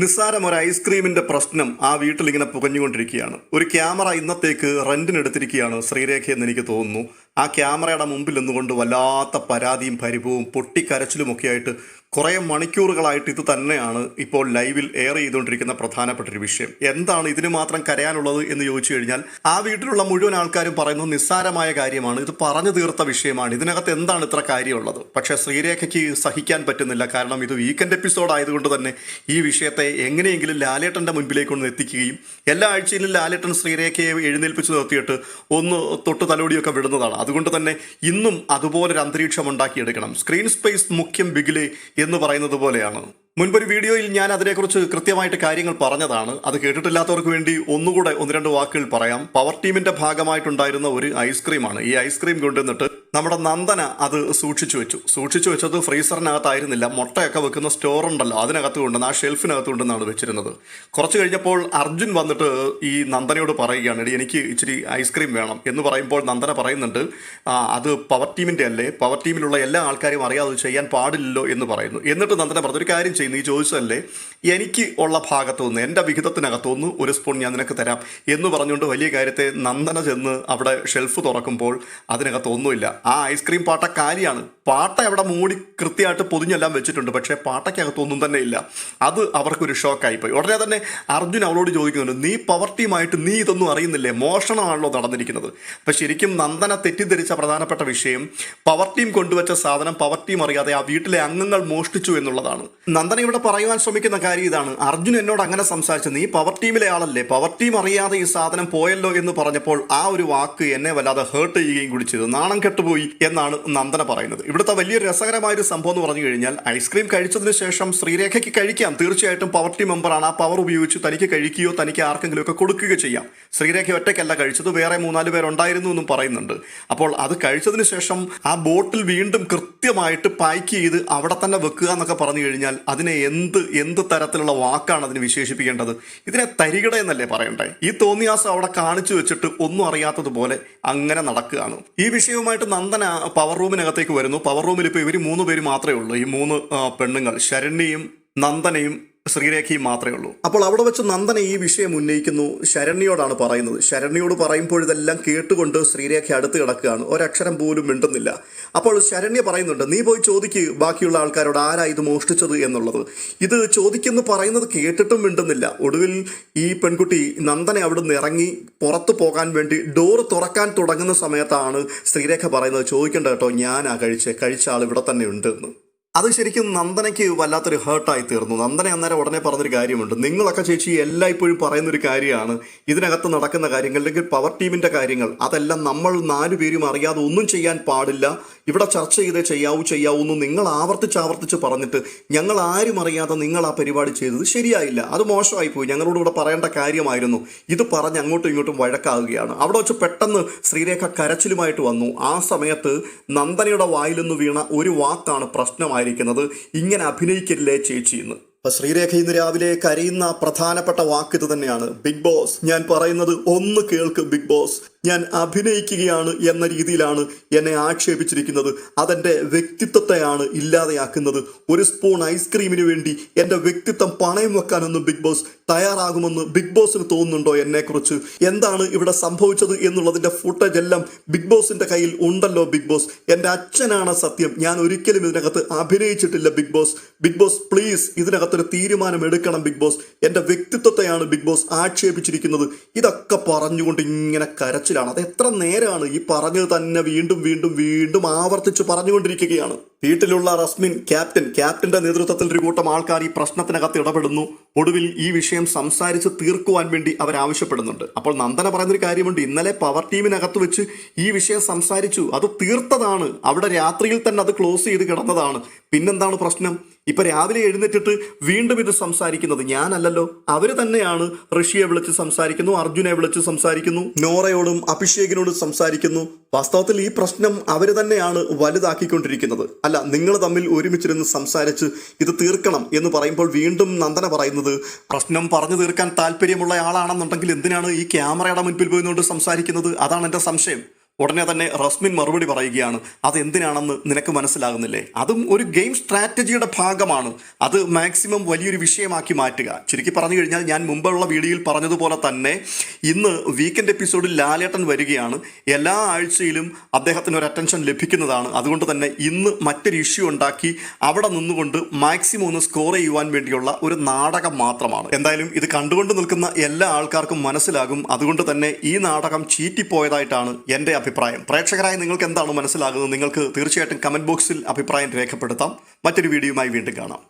നിസ്സാരം ഒരു ഐസ്ക്രീമിന്റെ പ്രശ്നം ആ വീട്ടിൽ ഇങ്ങനെ പുകഞ്ഞുകൊണ്ടിരിക്കുകയാണ്. ഒരു ക്യാമറ ഇന്നത്തേക്ക് റെന്റിനെടുത്തിരിക്കുകയാണ് ശ്രീരേഖ എന്ന് എനിക്ക് തോന്നുന്നു. ആ ക്യാമറയുടെ മുമ്പിൽ നിന്നുകൊണ്ട് വല്ലാത്ത പരാതിയും പരിഭവവും പൊട്ടിക്കരച്ചിലും ഒക്കെ ആയിട്ട് കുറേ മണിക്കൂറുകളായിട്ട് ഇത് തന്നെയാണ് ഇപ്പോൾ ലൈവിൽ എയർ ചെയ്തുകൊണ്ടിരിക്കുന്ന പ്രധാനപ്പെട്ട ഒരു വിഷയം. എന്താണ് ഇതിന് മാത്രം കരയാനുള്ളത് എന്ന് ചോദിച്ചു കഴിഞ്ഞാൽ ആ വീട്ടിലുള്ള മുഴുവൻ ആൾക്കാരും പറയുന്നത് നിസ്സാരമായ കാര്യമാണ്. ഇത് പറഞ്ഞു തീർത്ത വിഷയമാണ്. ഇതിനകത്ത് എന്താണ് ഇത്ര കാര്യമുള്ളത്? പക്ഷേ ശ്രീരേഖയ്ക്ക് സഹിക്കാൻ പറ്റുന്നില്ല. കാരണം ഇത് വീക്കെൻഡ് എപ്പിസോഡ് ആയതുകൊണ്ട് തന്നെ ഈ വിഷയത്തെ എങ്ങനെയെങ്കിലും ലാലേട്ടന്റെ മുൻപിലേക്ക് ഒന്ന് എത്തിക്കുകയും എല്ലാ ആഴ്ചയിലും ലാലേട്ടൻ ശ്രീരേഖയെ എഴുന്നേൽപ്പിച്ച് നിർത്തിയിട്ട് ഒന്ന് തൊട്ട് തലോടിയൊക്കെ വിടുന്നതാണ്. അതുകൊണ്ട് തന്നെ ഇന്നും അതുപോലൊരു അന്തരീക്ഷം ഉണ്ടാക്കിയെടുക്കണം സ്ക്രീൻ സ്പേസ് മുഖ്യം ബിഗിലെ എന്ന് പറയുന്നത് പോലെയാണ്. മുൻപൊരു വീഡിയോയിൽ ഞാൻ അതിനെക്കുറിച്ച് കൃത്യമായിട്ട് കാര്യങ്ങൾ പറഞ്ഞതാണ്. അത് കേട്ടിട്ടില്ലാത്തവർക്ക് വേണ്ടി ഒന്നുകൂടെ ഒന്ന് രണ്ട് വാക്കുകൾ പറയാം. പവർ ടീമിന്റെ ഭാഗമായിട്ടുണ്ടായിരുന്ന ഒരു ഐസ്ക്രീമാണ്. ഈ ഐസ്ക്രീം കൊണ്ടുവന്നിട്ട് നമ്മുടെ നന്ദന അത് സൂക്ഷിച്ചു വെച്ചു. സൂക്ഷിച്ചു വെച്ചത് ഫ്രീസറിനകത്തായിരുന്നില്ല. മുട്ടയൊക്കെ വെക്കുന്ന സ്റ്റോർ ഉണ്ടല്ലോ അതിനകത്ത് കൊണ്ടുവന്ന് ആ ഷെൽഫിനകത്ത് കൊണ്ടുവന്നാണ് വെച്ചിരുന്നത്. കുറച്ച് കഴിഞ്ഞപ്പോൾ അർജുൻ വന്നിട്ട് ഈ നന്ദനയോട് പറയുകയാണ് എടി എനിക്ക് ഇച്ചിരി ഐസ്ക്രീം വേണം. എന്ന് പറയുമ്പോൾ നന്ദന പറയുന്നുണ്ട് അത് പവർ ടീമിന്റെ അല്ലേ? പവർ ടീമിലുള്ള എല്ലാ ആൾക്കാരും അറിയാതെ ചെയ്യാൻ പാടില്ലല്ലോ എന്ന് പറയുന്നു. എന്നിട്ട് നന്ദന പറഞ്ഞൊരു കാര്യം ചെയ്യുന്നു ഈ ചോദിച്ചതല്ലേ? എനിക്ക് ഉള്ള ഭാഗത്തുനിന്ന് എന്റെ വിഹിതത്തിനകത്തുനിന്ന് ഒരു സ്പൂൺ ഞാൻ നിനക്ക് തരാം എന്ന് പറഞ്ഞുകൊണ്ട് വലിയ കാര്യത്തെ നന്ദന ചെന്ന് അവിടെ ഷെൽഫ് തുറക്കുമ്പോൾ അതിനകത്ത് ഒന്നുമില്ല. ആ ഐസ്ക്രീം പാട്ട കാലിയാണ്. പാട്ട അവിടെ മൂടി കൃത്യമായിട്ട് പൊതിഞ്ഞെല്ലാം വെച്ചിട്ടുണ്ട്. പക്ഷേ പാട്ടയ്ക്കകത്തൊന്നും തന്നെ ഇല്ല. അത് അവർക്കൊരു ഷോക്കായി പോയി ഉടനെ തന്നെ അർജുൻ അവളോട് ചോദിക്കുന്നുണ്ട് നീ പവർട്ടിയുമായിട്ട് നീ ഇതൊന്നും അറിയുന്നില്ലേ? മോഷണമാണല്ലോ നടന്നിരിക്കുന്നത്. അപ്പം ശരിക്കും നന്ദന തെറ്റിദ്ധരിച്ച പ്രധാനപ്പെട്ട വിഷയം പവർട്ടിയും കൊണ്ടുവച്ച സാധനം പവർട്ടിയും അറിയാതെ ആ വീട്ടിലെ അംഗങ്ങൾ മോഷ്ടിച്ചു എന്നുള്ളതാണ്. നന്ദന ഇവിടെ പറയുവാൻ ശ്രമിക്കുന്ന കാര്യം ഇതാണ്. അർജുൻ എന്നോട് അങ്ങനെ സംസാരിച്ചു. നീ പവർ ടീമിലെ ആളല്ലേ? പവർ ടീം അറിയാതെ ഈ സാധനം പോയല്ലോ എന്ന് പറഞ്ഞപ്പോൾ ആ ഒരു വാക്ക് എന്നെ വല്ലാതെ ഹേർട്ട് ചെയ്യുകയും കൂടി ചെയ്തു. നാണം കെട്ടുപോയി എന്നാണ് നന്ദന പറയുന്നത്. ഇവിടുത്തെ വലിയൊരു രസകരമായ ഒരു സംഭവം എന്ന് പറഞ്ഞു കഴിഞ്ഞാൽ ഐസ്ക്രീം കഴിച്ചതിന് ശേഷം ശ്രീരേഖയ്ക്ക് കഴിക്കാം. തീർച്ചയായിട്ടും പവർ ടീം മെമ്പറാണ് ആ പവർ ഉപയോഗിച്ച് തനിക്ക് കഴിക്കുകയോ തനിക്ക് ആർക്കെങ്കിലും ഒക്കെ കൊടുക്കുകയോ ചെയ്യാം. ശ്രീരേഖ ഒറ്റയ്ക്കല്ല കഴിച്ചത് വേറെ മൂന്നാൽ പേരുണ്ടായിരുന്നു എന്നും പറയുന്നുണ്ട്. അപ്പോൾ അത് കഴിച്ചതിന് ശേഷം ആ ബോട്ടിൽ വീണ്ടും കൃത്യമായിട്ട് പാക്ക് ചെയ്ത് അവിടെ തന്നെ വെക്കുക എന്നൊക്കെ പറഞ്ഞു കഴിഞ്ഞാൽ അതിനെ എന്ത് എന്ത് തരത്തിലുള്ള വാക്കാണ് അതിന് വിശേഷിപ്പിക്കേണ്ടത്? ഇതിനെ തരികട എന്നല്ലേ പറയണ്ടേ? ഈ തോന്നിയാസം അവിടെ കാണിച്ചു വെച്ചിട്ട് ഒന്നും അറിയാത്തതുപോലെ അങ്ങനെ നടക്കുകയാണ്. ഈ വിഷയവുമായിട്ട് നന്ദന പവർ റൂമിനകത്തേക്ക് വരുന്നു. പവർ റൂമിൽ ഇപ്പോൾ ഇവർ മൂന്ന് പേര് മാത്രമേ ഉള്ളൂ. ഈ മൂന്ന് പെണ്ണുങ്ങൾ. ശരണ്യയും നന്ദനയും ശ്രീരേഖയും മാത്രമേ ഉള്ളൂ. അപ്പോൾ അവിടെ വെച്ച് നന്ദന ഈ വിഷയം ഉന്നയിക്കുന്നു. ശരണ്യോടാണ് പറയുന്നത്. ശരണ്യോട് പറയുമ്പോഴിതെല്ലാം കേട്ടുകൊണ്ട് ശ്രീരേഖ അടുത്ത് കിടക്കുകയാണ്. ഒരക്ഷരം പോലും മിണ്ടുന്നില്ല. അപ്പോൾ ശരണ്യ പറയുന്നുണ്ട് നീ പോയി ചോദിക്ക് ബാക്കിയുള്ള ആൾക്കാരോട് ആരാ ഇത് മോഷ്ടിച്ചത് എന്നുള്ളത്. ഇത് ചോദിക്കുന്നു പറയുന്നത് കേട്ടിട്ടും മിണ്ടുന്നില്ല. ഒടുവിൽ ഈ പെൺകുട്ടി നന്ദനെ അവിടെ നിന്ന് ഇറങ്ങി പുറത്തു പോകാൻ വേണ്ടി ഡോറ് തുറക്കാൻ തുടങ്ങുന്ന സമയത്താണ് ശ്രീരേഖ പറയുന്നത്. ചോദിക്കേണ്ട കേട്ടോ ഞാനാ കഴിച്ചേ. കഴിച്ച ആൾ ഇവിടെ തന്നെ ഉണ്ട് എന്ന് അത് ശരിക്കും നന്ദനയ്ക്ക് വല്ലാത്തൊരു ഹേർട്ടായി തീർന്നു. നന്ദന അന്നേരം ഉടനെ പറഞ്ഞൊരു കാര്യമുണ്ട്. നിങ്ങളൊക്കെ ചേച്ചി എല്ലായ്പ്പോഴും പറയുന്നൊരു കാര്യമാണ്. ഇതിനകത്ത് നടക്കുന്ന കാര്യങ്ങൾ അല്ലെങ്കിൽ പവർ ടീമിന്റെ കാര്യങ്ങൾ അതെല്ലാം നമ്മൾ നാലു പേരും അറിയാതെ ഒന്നും ചെയ്യാൻ പാടില്ല. ഇവിടെ ചർച്ച ചെയ്തേ ചെയ്യാവൂ ചെയ്യാവൂ എന്ന് നിങ്ങൾ ആവർത്തിച്ച് ആവർത്തിച്ച് പറഞ്ഞിട്ട് ഞങ്ങൾ ആരും അറിയാതെ നിങ്ങൾ ആ പരിപാടി ചെയ്തത് ശരിയായില്ല. അത് മോശമായി പോയി. ഞങ്ങളോട് ഇവിടെ പറയേണ്ട കാര്യമായിരുന്നു. ഇത് പറഞ്ഞ് അങ്ങോട്ടും ഇങ്ങോട്ടും വഴക്കാവുകയാണ് അവിടെ വെച്ച് പെട്ടെന്ന് ശ്രീരേഖ കരച്ചിലുമായിട്ട് വന്നു. ആ സമയത്ത് നന്ദനയുടെ വായിൽ നിന്ന് വീണ ഒരു വാക്കാണ് പ്രശ്നമായിരിക്കുന്നത് ഇങ്ങനെ അഭിനയിക്കില്ലേ ചേച്ചി എന്ന്. അപ്പൊ ശ്രീരേഖ ഇന്ന് രാവിലെ കരയുന്ന പ്രധാനപ്പെട്ട വാക്ക് ഇത് തന്നെയാണ്. ബിഗ് ബോസ് ഞാൻ പറയുന്നത് ഒന്ന് കേൾക്ക് ബിഗ് ബോസ്. ഞാൻ അഭിനയിക്കുകയാണ് എന്ന രീതിയിലാണ് എന്നെ ആക്ഷേപിച്ചിരിക്കുന്നത്. അതെന്റെ വ്യക്തിത്വത്തെയാണ് ഇല്ലാതെയാക്കുന്നത്. ഒരു സ്പൂൺ ഐസ്ക്രീമിന് വേണ്ടി എന്റെ വ്യക്തിത്വം പണയം വെക്കാനൊന്നും ബിഗ് ബോസ് തയ്യാറാകുമെന്ന് ബിഗ് ബോസിന് തോന്നുന്നുണ്ടോ എന്നെക്കുറിച്ച്? എന്താണ് ഇവിടെ സംഭവിച്ചത് എന്നുള്ളതിന്റെ ഫുട്ടേജ് എല്ലാം ബിഗ് ബോസിന്റെ കയ്യിൽ ഉണ്ടല്ലോ ബിഗ് ബോസ്. എന്റെ അച്ഛനാണ് സത്യം. ഞാൻ ഒരിക്കലും ഇതിനകത്ത് അഭിനയിച്ചിട്ടില്ല big boss. Big boss please ഇതിനകത്തൊരു തീരുമാനം എടുക്കണം ബിഗ് ബോസ്. എന്റെ വ്യക്തിത്വത്തെയാണ് ബിഗ് ബോസ് ആക്ഷേപിച്ചിരിക്കുന്നത്. ഇതൊക്കെ പറഞ്ഞുകൊണ്ട് ഇങ്ങനെ കരച്ചിലാണ് അത് എത്ര നേരമാണ് ഈ പറഞ്ഞു തന്നെ വീണ്ടും വീണ്ടും വീണ്ടും ആവർത്തിച്ച് പറഞ്ഞുകൊണ്ടിരിക്കുകയാണ്. വീട്ടിലുള്ള റസ്മിൻ ക്യാപ്റ്റൻ ക്യാപ്റ്റന്റെ നേതൃത്വത്തിൽ ഒരു കൂട്ടം ആൾക്കാർ ഈ പ്രശ്നത്തിനകത്ത് ഇടപെടുന്നു. ഒടുവിൽ ഈ വിഷയം സംസാരിച്ച് തീർക്കുവാൻ വേണ്ടി അവർ ആവശ്യപ്പെടുന്നുണ്ട്. അപ്പോൾ നന്ദന പറയുന്നൊരു കാര്യമുണ്ട്. ഇന്നലെ പവർ ടീമിനകത്ത് വെച്ച് ഈ വിഷയം സംസാരിച്ചു. അത് തീർത്തതാണ്. അവിടെ രാത്രിയിൽ തന്നെ അത് ക്ലോസ് ചെയ്ത് കിടന്നതാണ്. പിന്നെന്താണ് പ്രശ്നം? ഇപ്പൊ രാവിലെ എഴുന്നേറ്റിട്ട് വീണ്ടും ഇത് സംസാരിക്കുന്നത് ഞാനല്ലല്ലോ. അവർ തന്നെയാണ് ഋഷിയെ വിളിച്ച് സംസാരിക്കുന്നു അർജുനെ വിളിച്ച് സംസാരിക്കുന്നു നോറയോടും അഭിഷേകിനോടും സംസാരിക്കുന്നു. വാസ്തവത്തിൽ ഈ പ്രശ്നം അവർ തന്നെയാണ് വലുതാക്കിക്കൊണ്ടിരിക്കുന്നത്. അല്ല നിങ്ങൾ തമ്മിൽ ഒരുമിച്ചിരുന്ന് സംസാരിച്ച് ഇത് തീർക്കണം എന്ന് പറയുമ്പോൾ വീണ്ടും നന്ദന പറയുന്നത് പ്രശ്നം പറഞ്ഞു തീർക്കാൻ താല്പര്യമുള്ള ആളാണെന്നുണ്ടെങ്കിൽ എന്തിനാണ് ഈ ക്യാമറയുടെ മുൻപിൽ പോയിന്നുകൊണ്ട് സംസാരിക്കുന്നത്? അതാണ് എന്റെ സംശയം. ഉടനെ തന്നെ റസ്മിൻ മറുപടി പറയുകയാണ് അത് എന്തിനാണെന്ന് നിനക്ക് മനസ്സിലാകുന്നില്ലേ? അതും ഒരു ഗെയിം സ്ട്രാറ്റജിയുടെ ഭാഗമാണ്. അത് മാക്സിമം വലിയൊരു വിഷയമാക്കി മാറ്റുക. ചുരുക്കി പറഞ്ഞു കഴിഞ്ഞാൽ ഞാൻ മുമ്പുള്ള വീഡിയോയിൽ പറഞ്ഞതുപോലെ തന്നെ ഇന്ന് വീക്കെൻഡ് എപ്പിസോഡിൽ ലാലേട്ടൻ വരികയാണ്. എല്ലാ ആഴ്ചയിലും അദ്ദേഹത്തിന് ഒരു അറ്റൻഷൻ ലഭിക്കുന്നതാണ്. അതുകൊണ്ട് തന്നെ ഇന്ന് മറ്റൊരു ഇഷ്യൂ ഉണ്ടാക്കി അവിടെ നിന്നുകൊണ്ട് മാക്സിമം ഒന്ന് സ്കോർ ചെയ്യുവാൻ വേണ്ടിയുള്ള ഒരു നാടകം മാത്രമാണ്. എന്തായാലും ഇത് കണ്ടുകൊണ്ട് നിൽക്കുന്ന എല്ലാ ആൾക്കാർക്കും മനസ്സിലാകും. അതുകൊണ്ട് തന്നെ ഈ നാടകം ചീറ്റിപ്പോയതായിട്ടാണ് എന്റെ അഭിപ്രായം. പ്രേക്ഷകരായ നിങ്ങൾക്ക് എന്താണ് മനസ്സിലാകുന്നത്? നിങ്ങൾക്ക് തീർച്ചയായിട്ടും കമന്റ് ബോക്സിൽ അഭിപ്രായം രേഖപ്പെടുത്താം. മറ്റൊരു വീഡിയോയുമായി വീണ്ടും കാണാം.